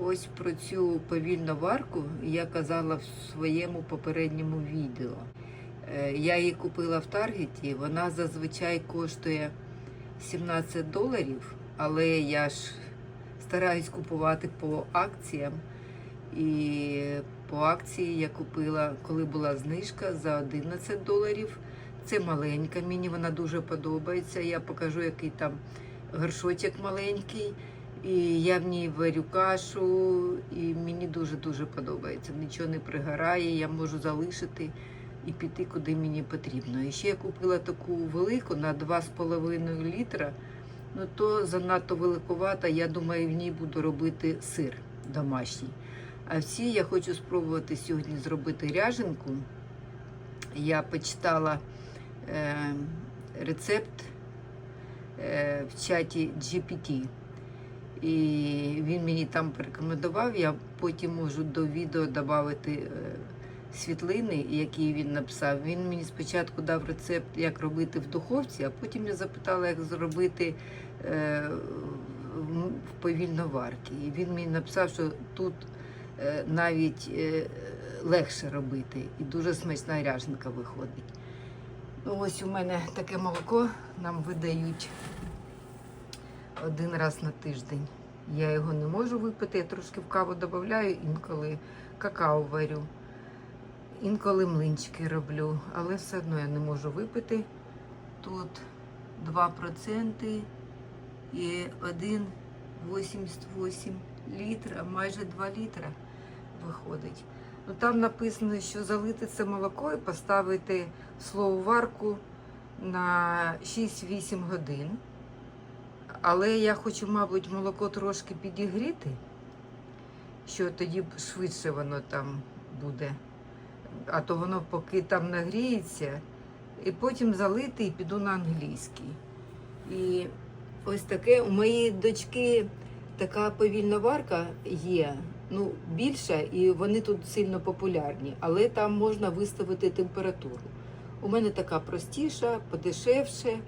Ось про цю повільну варку я казала в своєму попередньому відео. Е, Я її купила в Таргеті, вона зазвичай коштує 17 доларів, але я ж стараюсь купувати по акціям. І по акції я купила, коли була знижка за 11 доларів. Це маленька, мені вона дуже подобається. Я покажу, який там горшочок маленький. І я в ній варю кашу, і мені дуже-дуже подобається. Нічого не пригорає, я можу залишити і піти, куди мені потрібно. І ще я купила таку велику на 2,5 літра. Ну то занадто великувата. Я думаю, в ній буду робити сир домашній. А всі я хочу спробувати сьогодні зробити ряженку. Я почитала е, рецепт е, в чаті GPT. І він мені там порекомендував. Я потім можу до відео додати е, світлини, які він написав. Він мені спочатку дав рецепт, як робити в духовці, а потім я запитала, як зробити е, в повільноварці. І він мені написав, що тут е, навіть легше робити і дуже смачна ряженка виходить. Ось у мене таке молоко нам видають один раз на тиждень. Я його не можу випити, я трошки в каву додаю, інколи какао варю, інколи млинчики роблю, але все одно я не можу випити. Тут 2% і 1,88 літра, майже 2 літра виходить. Ну, там написано, що залити це молоко і поставити в слововарку на 6-8 годин. Але я хочу, мабуть, молоко трошки підігріти, що тоді швидше воно там буде. А то воно поки там нагріється, і потім залити і піду на англійський. І ось таке у моєї дочки така повільна варка є. Ну, більша, і вони тут сильно популярні, але там можна виставити температуру. У мене така простіша, подешевше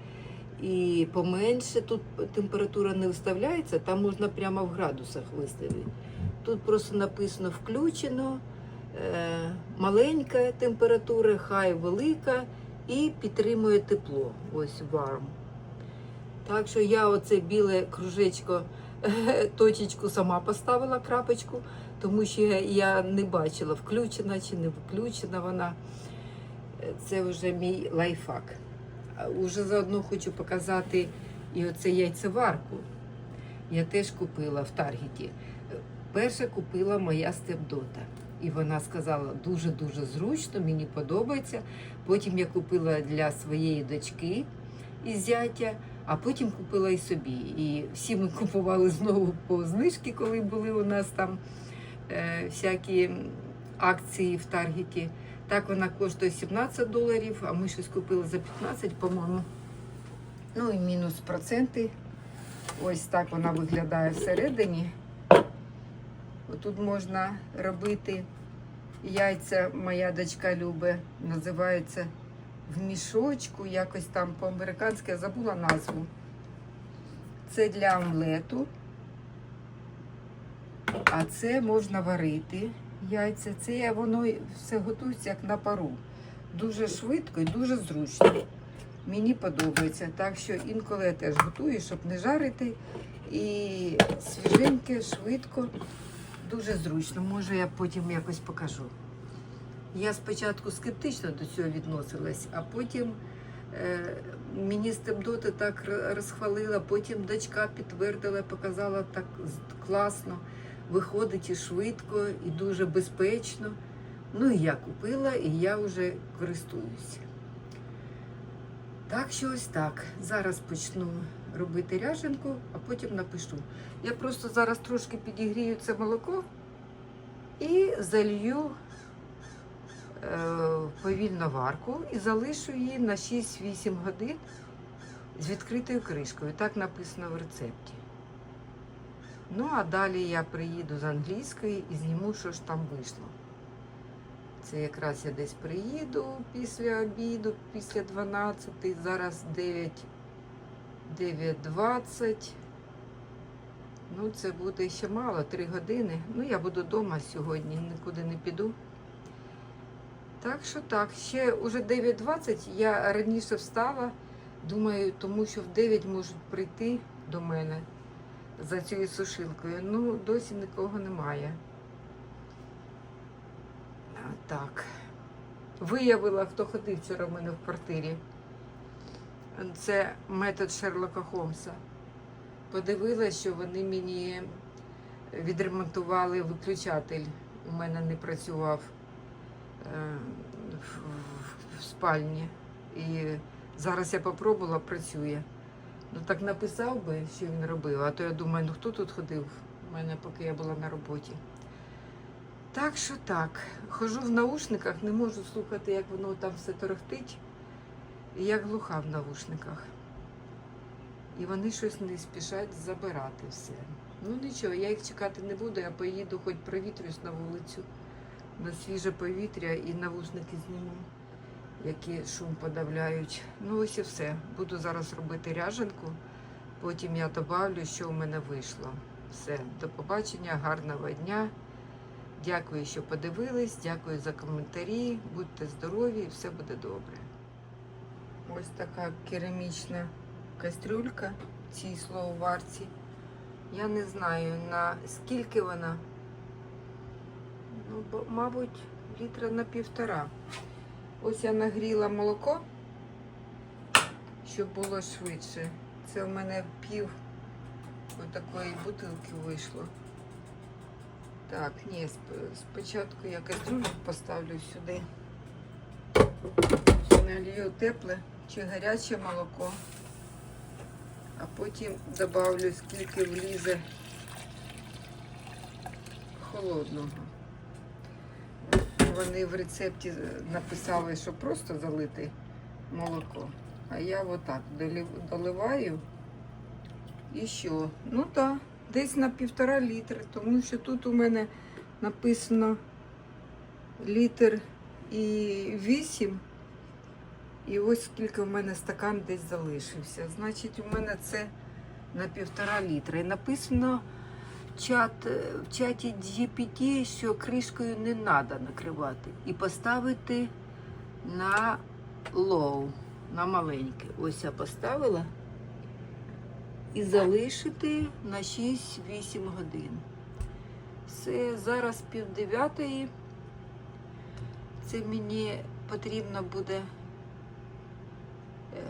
і поменше. Тут температура не виставляється, там можна прямо в градусах виставити. Тут просто написано включено, е, маленька температура, хай велика і підтримує тепло. Ось warm. Так що я оце біле кружечко, точечку сама поставила крапочку, тому що я не бачила, включена чи не включена вона. Це вже мій лайфхак. Уже заодно хочу показати і оце яйцеварку. Я теж купила в Таргеті. Перша купила моя степдота. І вона сказала, дуже-дуже зручно, мені подобається. Потім я купила для своєї дочки і зятя, а потім купила і собі. І всі ми купували знову по знижки, коли були у нас там е, всякі акції в Таргеті. Так вона коштує 17 доларів, а ми щось купили за 15, по-моєму. Ну і мінус проценти. Ось так вона виглядає всередині. Отут можна робити яйця, моя дочка любить, називається в мішочку, якось там по-американськи, я забула назву. Це для омлету. А це можна варити яйця. Це воно все готується як на пару. Дуже швидко і дуже зручно. Мені подобається. Так що інколи я теж готую, щоб не жарити. І свіженьке, швидко, дуже зручно. Може, я потім якось покажу. Я спочатку скептично до цього відносилась, а потім е, мені степдоти так розхвалила, потім дочка підтвердила, показала так класно, виходить і швидко, і дуже безпечно. Ну і я купила, і я вже користуюся. Так що ось так. Зараз почну робити ряженку, а потім напишу. Я просто зараз трошки підігрію це молоко і залью е, в варку і залишу її на 6-8 годин з відкритою кришкою. Так написано в рецепті. Ну, а далі я приїду з англійської і зніму, що ж там вийшло. Це якраз я десь приїду після обіду, після 12, зараз 9, 9.20. Ну, це буде ще мало, три години. Ну, я буду вдома сьогодні, нікуди не піду. Так що так, ще уже 9.20, я раніше встала, думаю, тому що в 9 можуть прийти до мене за цією сушилкою. Ну, досі нікого немає. Так. Виявила, хто ходив вчора в мене в квартирі. Це метод Шерлока Холмса. Подивилась, що вони мені відремонтували виключатель. У мене не працював е, в спальні. І зараз я попробувала, працює. Ну так написав би, що він робив, а то я думаю, ну хто тут ходив у мене, поки я була на роботі. Так що так, хожу в наушниках, не можу слухати, як воно там все торохтить, і як глуха в наушниках. І вони щось не спішать забирати все. Ну нічого, я їх чекати не буду, я поїду, хоч провітрюсь на вулицю, на свіже повітря і навушники зніму, які шум подавляють. Ну ось і все. Буду зараз робити ряженку, потім я добавлю, що у мене вийшло. Все, до побачення, гарного дня. Дякую, що подивились, дякую за коментарі. Будьте здорові, і все буде добре. Ось така керамічна кастрюлька в цій слововарці. Я не знаю на скільки вона. Ну, мабуть, літра на півтора. Ось я нагріла молоко, щоб було швидше. Це у мене пів отакої бутилки вийшло. Так, ні, спочатку я кастрюлю поставлю сюди. Налью тепле чи гаряче молоко, а потім добавлю скільки влізе холодного. Вони в рецепті написали, що просто залити молоко. А я отак доливаю і що? Ну так, десь на півтора літри, тому що тут у мене написано літр і вісім. І ось скільки в мене стакан десь залишився. Значить, у мене це на півтора літра. І написано чат, е, в чаті GPT, що кришкою не треба накривати. І поставити на low, на маленьке. Ось я поставила. І залишити на 6-8 годин. Все, зараз пів дев'ятої. Це мені потрібно буде е,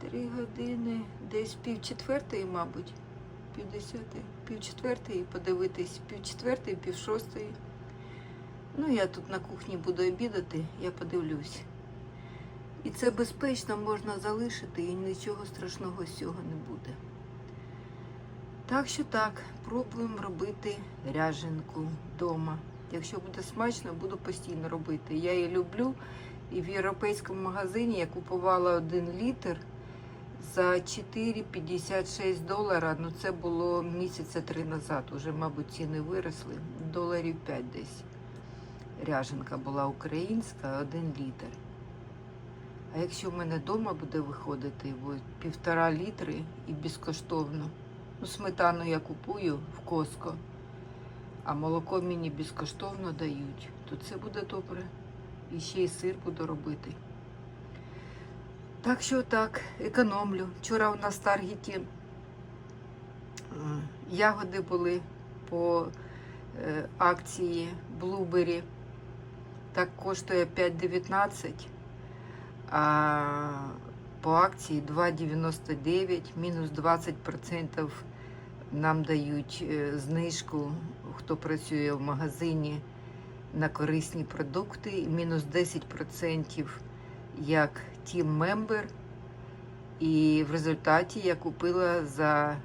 три години, десь пів четвертої, мабуть, пів десятої, пів четвертої подивитись, пів четвертої, пів. Ну, я тут на кухні буду обідати, я подивлюсь. І це безпечно можна залишити і нічого страшного з цього не буде. Так що так, пробуємо робити ряженку вдома. Якщо буде смачно, буду постійно робити. Я її люблю. І в європейському магазині я купувала один літр за 4,56 долара. Ну це було місяця три назад. Уже, мабуть, ціни виросли. Доларів 5 десь. Ряженка була українська, один літр. А якщо в мене вдома буде виходити от, півтора літри і безкоштовно. Ну, сметану я купую в Коско, а молоко мені безкоштовно дають, то це буде добре. І ще й сир буду робити. Так що так, економлю. Вчора у нас в Таргеті ягоди були по е, акції Блубері. Так коштує 5,19, а по акції 2,99, мінус 20% нам дають е, знижку, хто працює в магазині на корисні продукти, мінус 10% як Member. І в результаті я купила за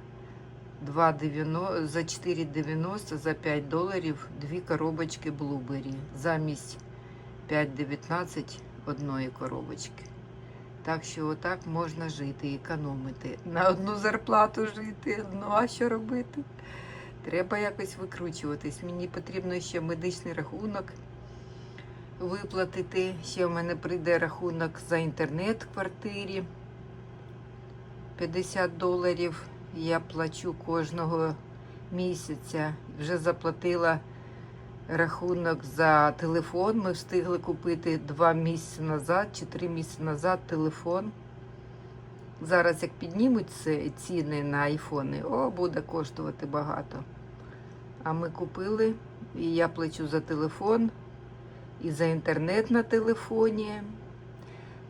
2,90, за 4,90 за 5 доларів дві коробочки Blueberry замість 5,19 одної коробочки. Так що отак можна жити, економити. На одну зарплату жити, ну а що робити? Треба якось викручуватись. Мені потрібно ще медичний рахунок виплатити. Ще в мене прийде рахунок за інтернет в квартирі. 50 доларів я плачу кожного місяця. Вже заплатила рахунок за телефон. Ми встигли купити два місяці назад чи три місяці назад телефон. Зараз, як піднімуть ціни на айфони, о, буде коштувати багато. А ми купили, і я плачу за телефон, і за інтернет на телефоні.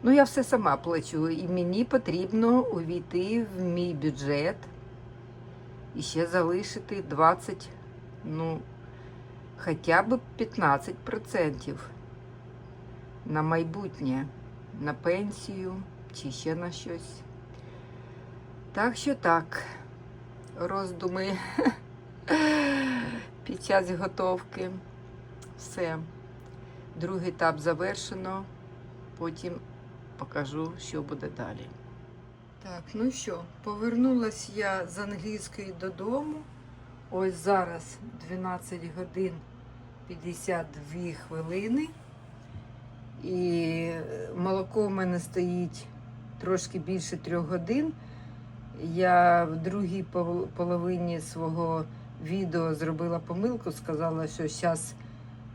Ну, я все сама плачу, і мені потрібно увійти в мій бюджет і ще залишити 20, ну, хоча б 15% на майбутнє, на пенсію чи ще на щось. Так що так, роздуми під час готовки. Все. Другий етап завершено. Потім покажу, що буде далі. Так, ну що, повернулась я з англійської додому. Ось зараз 12 годин 52 хвилини. І молоко в мене стоїть трошки більше трьох годин. Я в другій половині свого відео зробила помилку, сказала, що зараз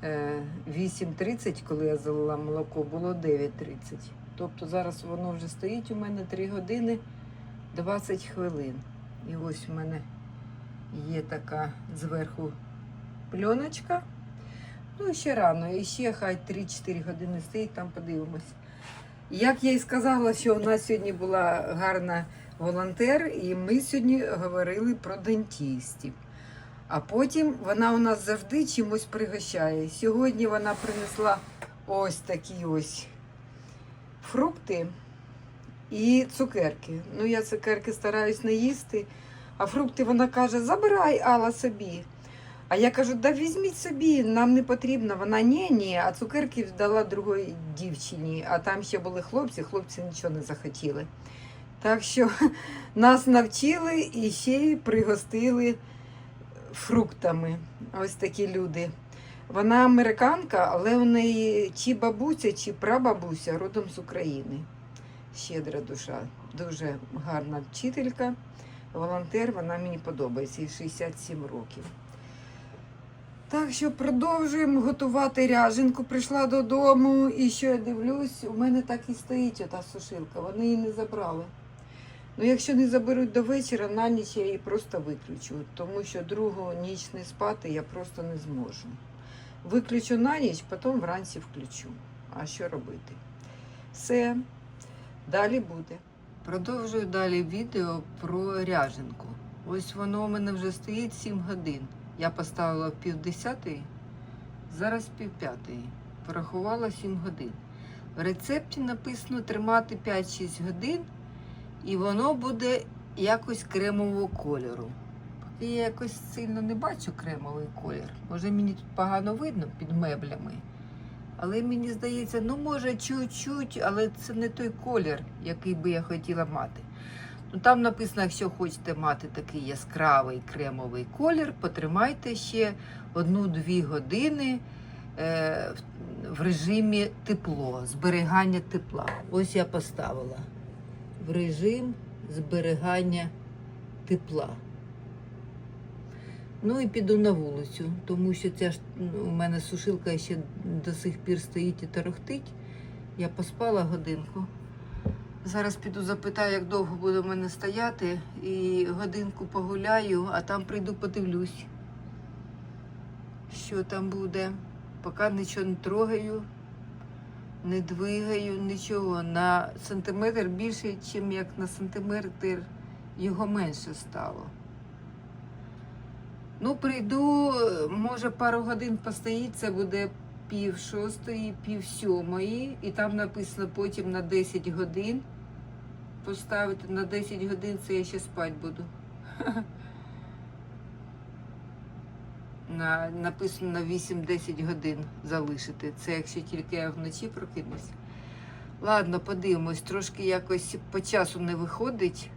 8.30, коли я залила молоко, було 9.30. Тобто зараз воно вже стоїть у мене 3 години 20 хвилин. І ось у мене є така зверху пленочка. Ну, і ще рано, і ще хай 3-4 години стоїть, там подивимось. Як я і сказала, що у нас сьогодні була гарна волонтер, і ми сьогодні говорили про дентістів. А потім вона у нас завжди чимось пригощає. Сьогодні вона принесла ось такі ось фрукти і цукерки. Ну, я цукерки стараюсь не їсти, а фрукти вона каже: забирай Алла собі. А я кажу, да візьміть собі, нам не потрібно. Вона ні, ні, а цукерки дала другої дівчині, а там ще були хлопці, хлопці нічого не захотіли. Так що нас навчили і ще й пригостили фруктами. Ось такі люди. Вона американка, але у неї чи бабуся, чи прабабуся родом з України. Щедра душа, дуже гарна вчителька, волонтер, вона мені подобається, їй 67 років. Так що продовжуємо готувати ряженку. Прийшла додому і що я дивлюсь, у мене так і стоїть ота сушилка, вони її не забрали. Ну, якщо не заберуть до вечора, на ніч я її просто виключу, тому що другу ніч не спати я просто не зможу. Виключу на ніч, потім вранці включу. А що робити? Все, далі буде. Продовжую далі відео про ряженку. Ось воно у мене вже стоїть 7 годин. Я поставила пів десятої, зараз пів п'ятої. Порахувала 7 годин. В рецепті написано тримати 5-6 годин, і воно буде якось кремового кольору. Я якось сильно не бачу кремовий колір. Може мені тут погано видно під меблями. Але мені здається, ну може чуть-чуть, але це не той колір, який би я хотіла мати. Ну, там написано, якщо хочете мати такий яскравий кремовий колір, потримайте ще одну-дві години е, в режимі тепло, зберігання тепла. Ось я поставила в режим зберігання тепла. Ну і піду на вулицю, тому що ця ж ну, у мене сушилка ще до сих пір стоїть і торохтить. Я поспала годинку. Зараз піду запитаю, як довго буде в мене стояти, і годинку погуляю, а там прийду подивлюсь, що там буде. Поки нічого не трогаю, не двигаю, нічого. На сантиметр більше, ніж як на сантиметр його менше стало. Ну, прийду, може, пару годин постоїть, це буде пів шостої, пів сьомої, і там написано потім на 10 годин. Поставити на 10 годин, це я ще спати буду. На, написано на 8-10 годин залишити. Це якщо тільки я вночі прокинусь. Ладно, подивимось, трошки якось по часу не виходить.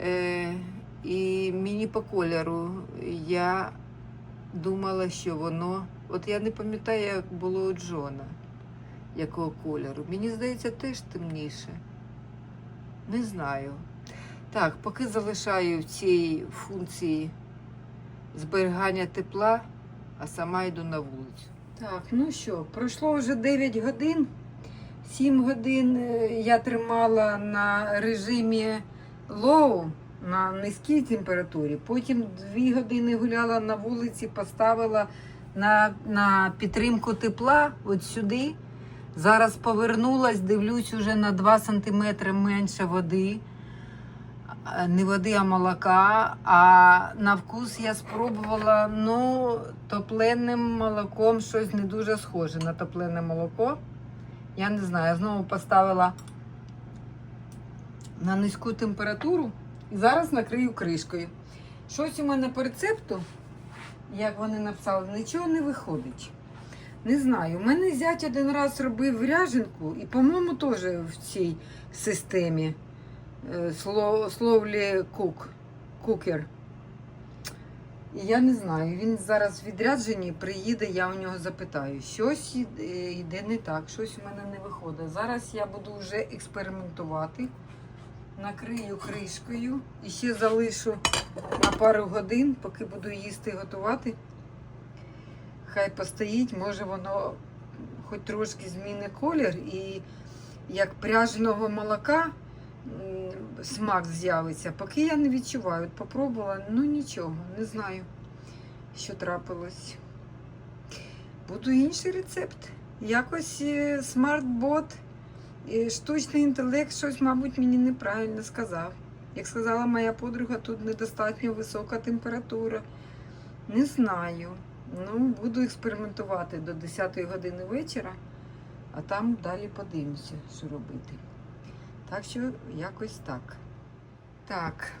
Е, і мені по кольору я думала, що воно. От я не пам'ятаю, як було у Джона, якого кольору. Мені здається, теж темніше. Не знаю. Так, поки залишаю в цій функції зберігання тепла, а сама йду на вулицю. Так, ну що, пройшло вже 9 годин. 7 годин е, я тримала на режимі low, на низькій температурі. Потім 2 години гуляла на вулиці, поставила на, на підтримку тепла от сюди. Зараз повернулась, дивлюсь уже на 2 см менше води. Е, Не води, а молока. А на вкус я спробувала ну, топленим молоком щось не дуже схоже на топлене молоко. Я не знаю, я знову поставила на низьку температуру і зараз накрию кришкою. Щось у мене по рецепту, як вони написали, нічого не виходить. Не знаю. У мене зять один раз робив ряженку, і, по-моєму, теж в цій системі словлі кук, кукер. І я не знаю, він зараз в відрядженні приїде, я у нього запитаю. Щось йде не так, щось у мене не виходить. Зараз я буду вже експериментувати. Накрию кришкою і ще залишу на пару годин, поки буду їсти готувати. Хай постоїть, може воно хоч трошки зміни колір і як пряженого молока смак з'явиться. Поки я не відчуваю. От попробувала, ну нічого, не знаю, що трапилось. Буду інший рецепт. Якось е, смарт-бот, е, штучний інтелект щось, мабуть, мені неправильно сказав. Як сказала моя подруга, тут недостатньо висока температура. Не знаю. Ну, буду експериментувати до 10 години вечора, а там далі подивимося, що робити. Так що якось так. Так,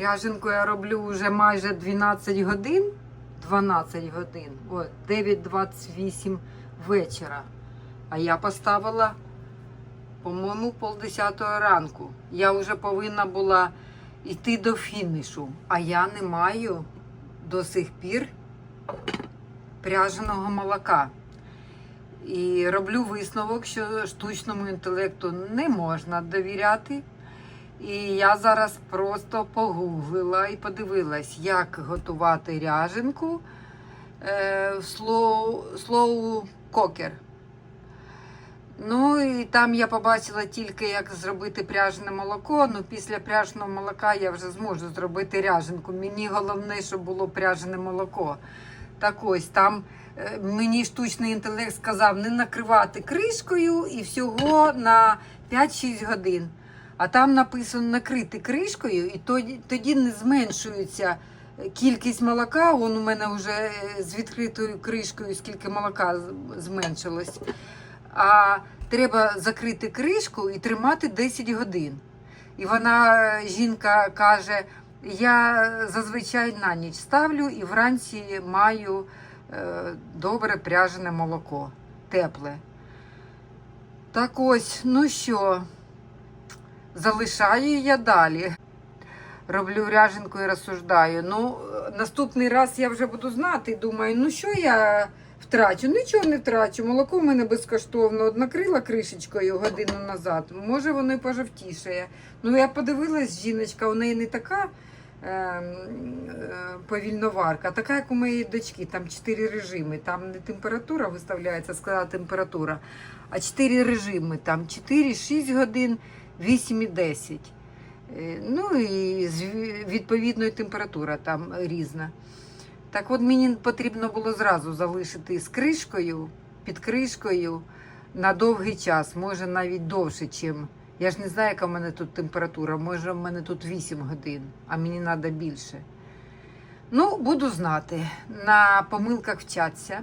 ряженку я роблю вже майже 12 годин. 12 годин, о, 9.28 вечора. А я поставила, по-моєму, полдесятого ранку. Я вже повинна була йти до фінішу, а я не маю до сих пір пряженого молока. І роблю висновок, що штучному інтелекту не можна довіряти. І я зараз просто погуглила і подивилась, як готувати ряженку е, в cooker. Ну і там я побачила тільки, як зробити пряжене молоко. Ну, після пряженого молока я вже зможу зробити ряженку. Мені головне, щоб було пряжене молоко. Так ось там мені штучний інтелект сказав не накривати кришкою і всього на 5-6 годин. А там написано накрити кришкою, і тоді, тоді не зменшується кількість молока. Вон у мене вже е, з відкритою кришкою, скільки молока зменшилось. А треба закрити кришку і тримати 10 годин. І вона, е, жінка, каже: я зазвичай на ніч ставлю і вранці маю добре пряжене молоко, тепле. Так ось, ну що, залишаю я далі. Роблю ряженку і розсуждаю. Ну, е, наступний раз я вже буду знати. Думаю, ну що я втрачу? Нічого не втрачу. Молоко в мене безкоштовно. От накрила кришечкою годину назад. Може, воно і пожовтішає. Ну, я подивилась, жіночка, у неї не така е, е, повільноварка, така, як у моєї дочки. Там чотири режими. Там не температура виставляється, сказала температура, а чотири режими. Там 4-6 годин, 8 і 10. Е, Ну і з відповідною температура там різна. Так от мені потрібно було зразу залишити з кришкою, під кришкою на довгий час, може навіть довше, чим. Я ж не знаю, яка в мене тут температура, може в мене тут 8 годин, а мені треба більше. Ну, буду знати. На помилках вчаться.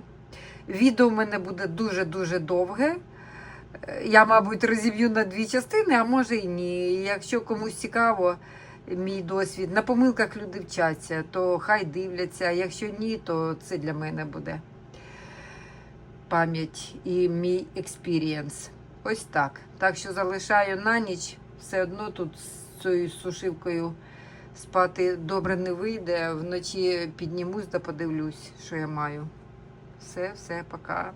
Відео в мене буде дуже-дуже довге. Е, Я, мабуть, розіб'ю на дві частини, а може і ні. Якщо комусь цікаво мій досвід, на помилках люди вчаться, то хай дивляться. а Якщо ні, то це для мене буде пам'ять і мій експірієнс. Ось так. Так що залишаю на ніч. Все одно тут з цією сушилкою спати добре не вийде. Вночі піднімусь да подивлюсь, що я маю. Все, все, пока.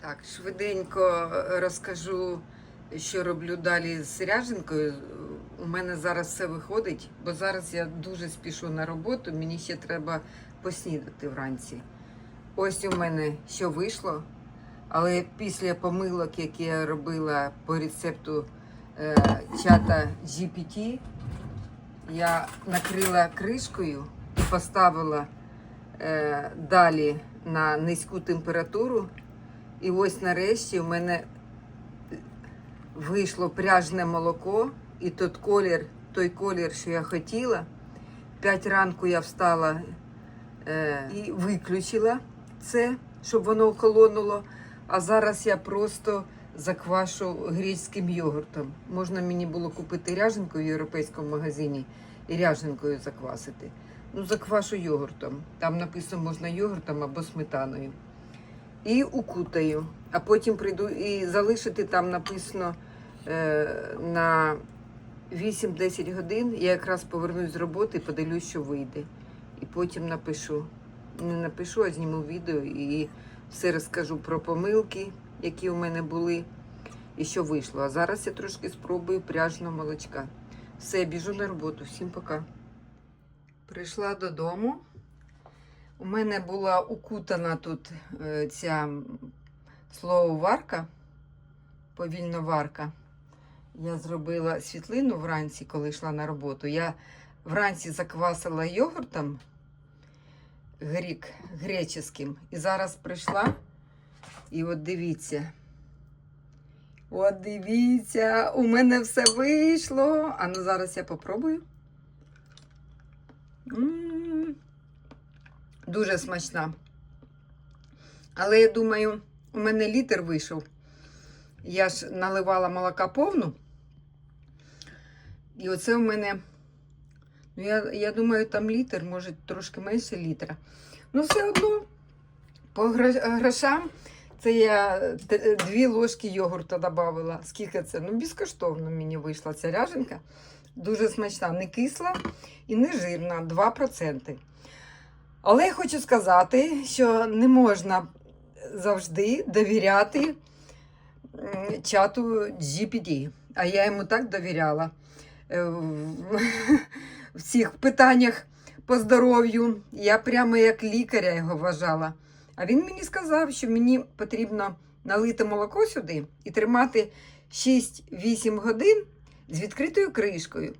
Так, швиденько розкажу, що роблю далі з ряженкою. У мене зараз все виходить, бо зараз я дуже спішу на роботу. Мені ще треба поснідати вранці. Ось у мене що вийшло. Але після помилок, які я робила по рецепту е, чата GPT, я накрила кришкою і поставила е, далі на низьку температуру. І ось нарешті у мене вийшло пряжне молоко, і той колір, той колір, що я хотіла. П'ять ранку я встала е, і виключила це, щоб воно охолонуло. А зараз я просто заквашу грецьким йогуртом. Можна мені було купити ряженку в європейському магазині і ряженкою заквасити. Ну, заквашу йогуртом. Там написано можна йогуртом або сметаною. І укутаю. А потім прийду і залишити там написано е, на 8-10 годин. Я якраз повернусь з роботи і подивлюсь, що вийде. І потім напишу. Не напишу, а зніму відео і все розкажу про помилки, які у мене були, і що вийшло. А зараз я трошки спробую пряжного молочка. Все, біжу на роботу. Всім пока. Прийшла додому. У мене була укутана тут е, ця слововарка, повільноварка. Я зробила світлину вранці, коли йшла на роботу. Я вранці заквасила йогуртом грік греческим. І зараз прийшла. І от дивіться. От дивіться, у мене все вийшло. А ну зараз я попробую. М, Дуже смачна. Але я думаю, у мене літр вийшов. Я ж наливала молока повну. І оце у мене, я, я думаю, там літр, може трошки менше літра. Ну, все одно, по грошам, це я т- дві ложки йогурту додавала. Скільки це? Ну, безкоштовно мені вийшла ця ряженка. Дуже смачна, не кисла і не жирна, 2%. Але я хочу сказати, що не можна завжди довіряти чату GPT. А я йому так довіряла е, в- в цих питаннях по здоров'ю. Я прямо як лікаря його вважала. А він мені сказав, що мені потрібно налити молоко сюди і тримати 6-8 годин з відкритою кришкою.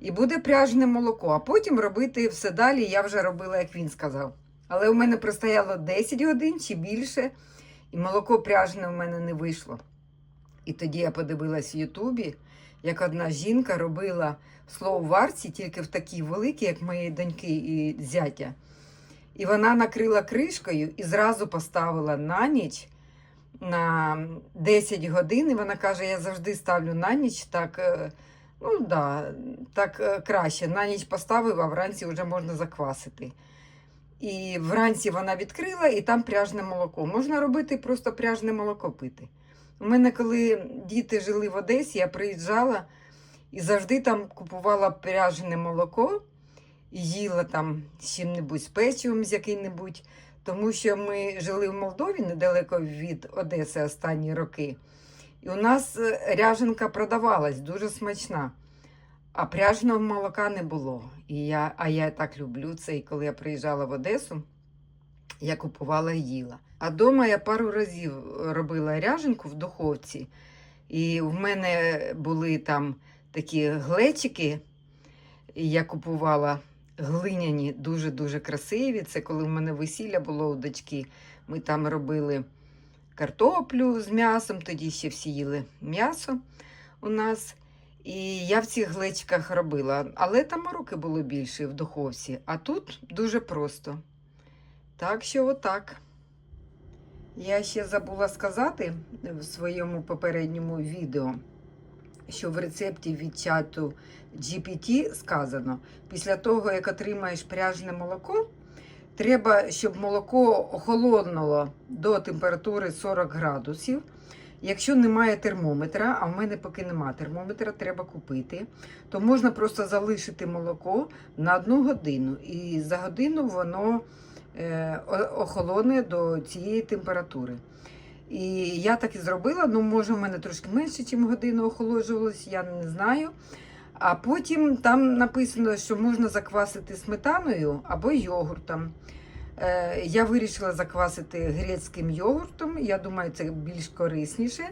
І буде пряжне молоко, а потім робити все далі. Я вже робила, як він сказав. Але у мене простояло 10 годин чи більше, і молоко пряжне у мене не вийшло. І тоді я подивилась в Ютубі, як одна жінка робила слововарці тільки в такій великій, як моєї доньки і зятя. І вона накрила кришкою і зразу поставила на ніч на 10 годин. І вона каже: я завжди ставлю на ніч так. е, Ну да, так е, краще. На ніч поставив, а вранці вже можна заквасити. І вранці вона відкрила, і там пряжне молоко. Можна робити просто пряжне молоко пити. У мене, коли діти жили в Одесі, я приїжджала і завжди там купувала пряжене молоко і їла там з чим-небудь з печивом з яким-небудь. Тому що ми жили в Молдові недалеко від Одеси останні роки. І у нас е, ряженка продавалась дуже смачна. А пряжного молока не було. І я, а я так люблю це. І коли я приїжджала в Одесу, я купувала і їла. А вдома я пару разів робила ряженку в духовці. І в мене були там такі глечики, я купувала глиняні, дуже-дуже красиві. Це коли в мене весілля було у дочки. Ми там робили картоплю з м'ясом, тоді ще всі їли м'ясо у нас. І я в цих глечиках робила, але там руки було більше в духовці, а тут дуже просто. Так що отак. Я ще забула сказати в своєму попередньому відео, що в рецепті від чату GPT сказано, після того, як отримаєш пряжне молоко, треба, щоб молоко охолонуло до температури 40 градусів. Якщо немає термометра, а в мене поки немає термометра, треба купити, то можна просто залишити молоко на одну годину. І за годину воно е, охолоне до цієї температури. І я так і зробила. Ну, може, в мене трошки менше, ніж годину охолоджувалось, я не знаю. А потім там написано, що можна заквасити сметаною або йогуртом. Е, Я вирішила заквасити грецьким йогуртом. Я думаю, це більш корисніше.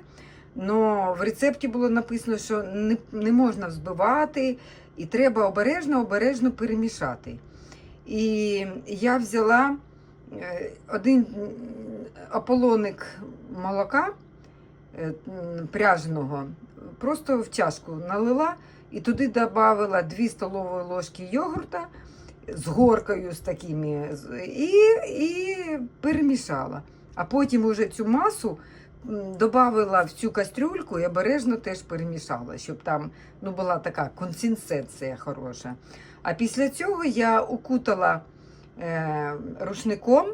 Но в рецепті було написано, що не, не можна взбивати, і треба обережно, обережно перемішати. І я взяла один м, ополоник молока е, пряженого, просто в чашку налила і туди додала 2 столові ложки йогурта з горкою з такими, і, і перемішала. А потім уже цю масу додала в цю кастрюльку і обережно теж перемішала, щоб там ну, була така консистенція хороша. А після цього я укутала е, рушником.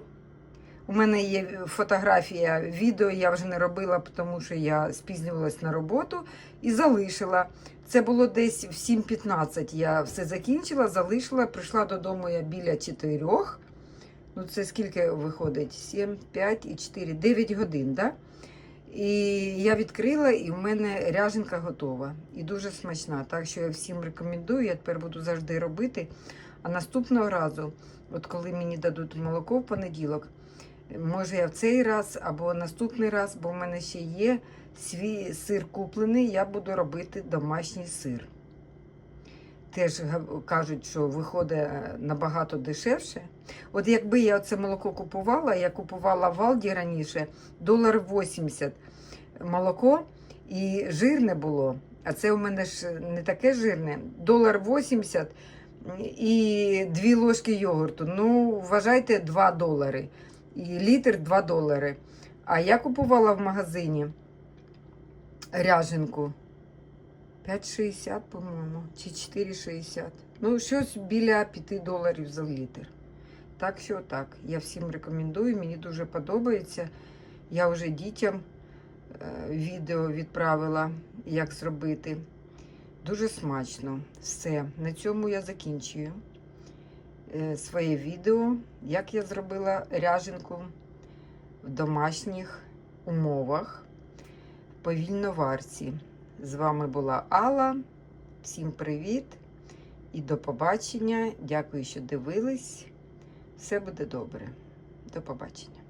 У мене є фотографія, відео я вже не робила, тому що я спізнювалась на роботу і залишила. Це було десь в 7.15. Я все закінчила, залишила, прийшла додому я біля 4. Ну, це скільки виходить? 7, 5 і 4, 9 годин, да? І я відкрила, і в мене ряженка готова. І дуже смачна. Так що я всім рекомендую, я тепер буду завжди робити. А наступного разу, от коли мені дадуть молоко в понеділок, може я в цей раз або наступний раз, бо в мене ще є свій сир куплений, я буду робити домашній сир. Теж кажуть, що виходить е, набагато дешевше. От якби я це молоко купувала, я купувала в Алді раніше долар 80 молоко і жирне було. А це у мене ж не таке жирне. Долар 80 і 2 ложки йогурту. Ну, вважайте 2 долари. І літр 2 долари. А я купувала в магазині ряженку 5,60, по-моєму, чи 4,60. Ну, щось біля 5 доларів за літр. Так що так. Я всім рекомендую, мені дуже подобається. Я вже дітям е, відео відправила, як зробити. Дуже смачно. Все. На цьому я закінчую е, своє відео, як я зробила ряженку в домашніх умовах в повільноварці. З вами була Алла. Всім привіт і до побачення. Дякую, що дивились. Все буде добре. До побачення.